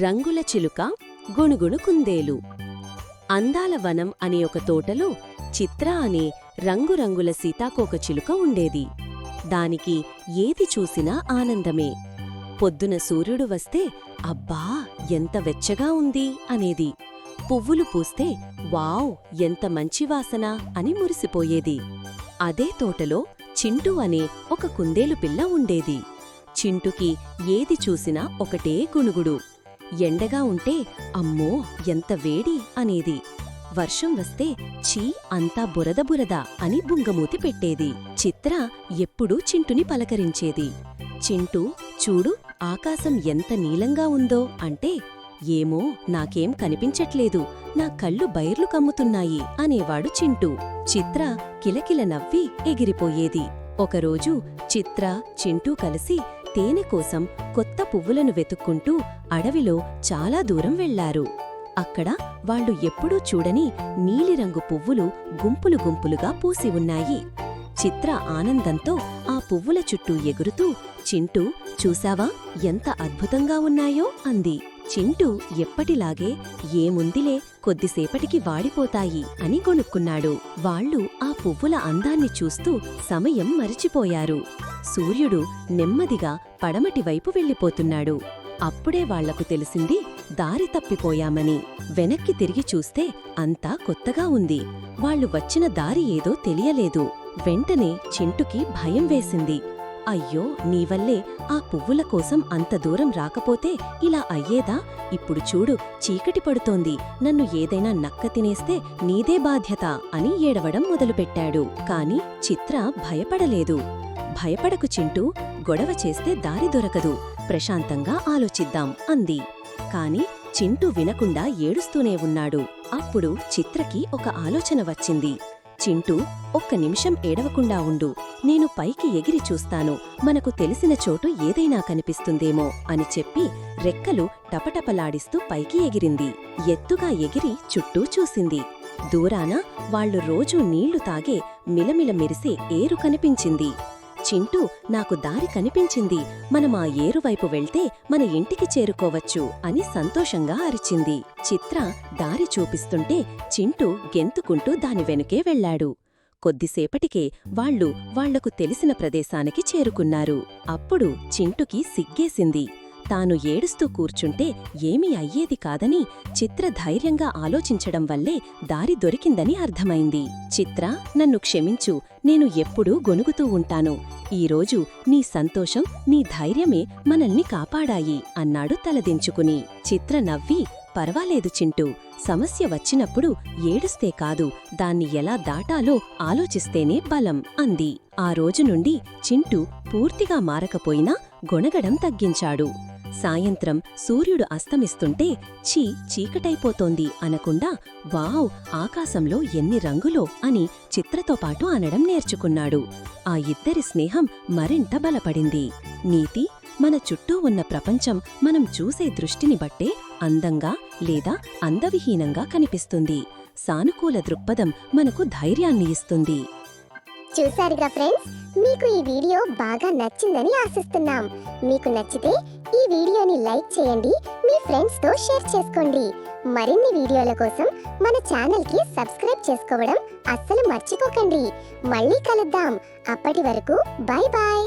రంగుల చిలుక గుణుగుణు కుందేలు. అందాల వనం అనే ఒక తోటలో చిత్ర అనే రంగురంగుల సీతాకోక చిలుక ఉండేది. దానికి ఏది చూసినా ఆనందమే. పొద్దున సూర్యుడు వస్తే అబ్బా ఎంత వెచ్చగా ఉంది అనేది. పువ్వులు పూస్తే వావ్ ఎంత మంచి వాసన అని మురిసిపోయేది. అదే తోటలో చింటూ అనే ఒక కుందేలు పిల్ల ఉండేది. చింటుకి ఏది చూసినా ఒకటే గుణుగుడు. ఎండగా ఉంటే అమ్మో ఎంత వేడి అనేది. వర్షం వస్తే ఛీ అంతా బురద బురద అని బుంగమూతి పెట్టేది. చిత్ర ఎప్పుడూ చింటుని పలకరించేది. చింటూ చూడు ఆకాశం ఎంత నీలంగా ఉందో అంటే ఏమో నాకేం కనిపించట్లేదు. నా కళ్ళు బైర్లు కమ్ముతున్నాయి అనేవాడు చింటూ. చిత్ర కిలకిల నవ్వి ఎగిరిపోయేది. ఒకరోజు చిత్ర చింటూ కలిసి తేనె కోసం కొత్త పువ్వులను వెతుక్కుంటూ అడవిలో చాలా దూరం వెళ్ళారు అక్కడ వాళ్ళు ఎప్పుడూ చూడని నీలిరంగు పువ్వులు గుంపులు గుంపులుగా పూసి ఉన్నాయి. చిత్ర ఆనందంతో ఆ పువ్వుల చుట్టూ ఎగురుతూ చింటూ చూసావా ఎంత అద్భుతంగా ఉన్నాయో? అంది. చింటూ ఎప్పటిలాగే ఏముందిలే కొద్దిసేపటికి వాడిపోతాయి అని కొనుక్కున్నాడు వాళ్ళు ఆ పువ్వుల అందాన్ని చూస్తూ సమయం మరిచిపోయారు. సూర్యుడు నెమ్మదిగా పడమటి వైపు వెళ్ళిపోతున్నాడు. అప్పుడే వాళ్ళకు తెలిసింది దారి తప్పిపోయామని. వెనక్కి తిరిగి చూస్తే అంతా కొత్తగా ఉంది. వాళ్ళు వచ్చిన దారి ఏదో తెలియలేదు. వెంటనే చింటుకి భయం వేసింది. అయ్యో నీవల్లే ఆ పువ్వుల కోసం అంత దూరం రాకపోతే ఇలా అయ్యేదా? ఇప్పుడు చూడు చీకటి పడుతోంది. నన్ను ఏదైనా నక్క తినేస్తే నీదే బాధ్యత అని ఏడవడం మొదలుపెట్టాడు. కాని చిత్ర భయపడలేదు. భయపడకు చింటూ గొడవ చేస్తే దారి దొరకదు. ప్రశాంతంగా ఆలోచిద్దాం అంది. కాని చింటూ వినకుండా ఏడుస్తూనే ఉన్నాడు. అప్పుడు చిత్రకి ఒక ఆలోచన వచ్చింది. చింటూ ఒక్క నిమిషం ఏడవకుండా ఉండు. నేను పైకి ఎగిరి చూస్తాను. మనకు తెలిసిన చోటు ఏదైనా కనిపిస్తుందేమో అని చెప్పి రెక్కలు టపటపలాడిస్తూ పైకి ఎగిరింది. ఎత్తుగా ఎగిరి చుట్టూ చూసింది. దూరాన వాళ్ళు రోజూ నీళ్ళు తాగే మిలమిల మెరిసే ఏరు కనిపించింది. చింటూ నాకు దారి కనిపించింది. మనం ఆ ఏరువైపు వెళ్తే మన ఇంటికి చేరుకోవచ్చు అని సంతోషంగా అరిచింది. చిత్ర దారి చూపిస్తుంటే చింటూ గెంతుకుంటూ దాని వెనుకే వెళ్ళాడు కొద్దిసేపటికే వాళ్ళు వాళ్ళకు తెలిసిన ప్రదేశానికి చేరుకున్నారు. అప్పుడు చింటుకి సిగ్గేసింది. తాను ఏడుస్తూ కూర్చుంటే ఏమీ అయ్యేది కాదని చిత్ర ధైర్యంగా ఆలోచించడం వల్లే దారి దొరికిందని అర్థమైంది. చిత్ర నన్ను క్షమించు. నేను ఎప్పుడూ గొనుగుతూ ఉంటాను. ఈరోజు నీ సంతోషం నీ ధైర్యమే మనల్ని కాపాడాయి అన్నాడు తలదించుకుని. చిత్ర నవ్వి పర్వాలేదు చింటూ. సమస్య వచ్చినప్పుడు ఏడుస్తే కాదు. దాన్ని ఎలా దాటాలో ఆలోచిస్తేనే బలం అంది. ఆ రోజు నుండి చింటూ పూర్తిగా మారకపోయినా గొణగడం తగ్గించాడు. సాయంత్రం సూర్యుడు అస్తమిస్తుంటే ఛీ చీకటైపోతోంది అనకుండా వావ్ ఆకాశంలో ఎన్ని రంగులో అని చిత్రతో పాటు అనడం నేర్చుకున్నాడు. ఆ ఇద్దరి స్నేహం మరింత బలపడింది. నీతి మన చుట్టూ ఉన్న ప్రపంచం మనం చూసే దృష్టిని బట్టే అందంగా లేదా అందవిహీనంగా కనిపిస్తుంది. సానుకూల దృక్పథం మనకు ధైర్యాన్ని ఇస్తుంది. చూసారుగా ఫ్రెండ్స్? మీకు ఈ వీడియో బాగా నచ్చిందని ఆశిస్తున్నాం. మీకు నచ్చితే ఈ వీడియోని లైక్ చేయండి మీ ఫ్రెండ్స్తో షేర్ చేసుకోండి. మరిన్ని వీడియోల కోసం మన ఛానల్కి సబ్స్క్రైబ్ చేసుకోవడం అస్సలు మర్చిపోకండి. మళ్ళీ కలుద్దాం. అప్పటి వరకు బాయ్ బాయ్.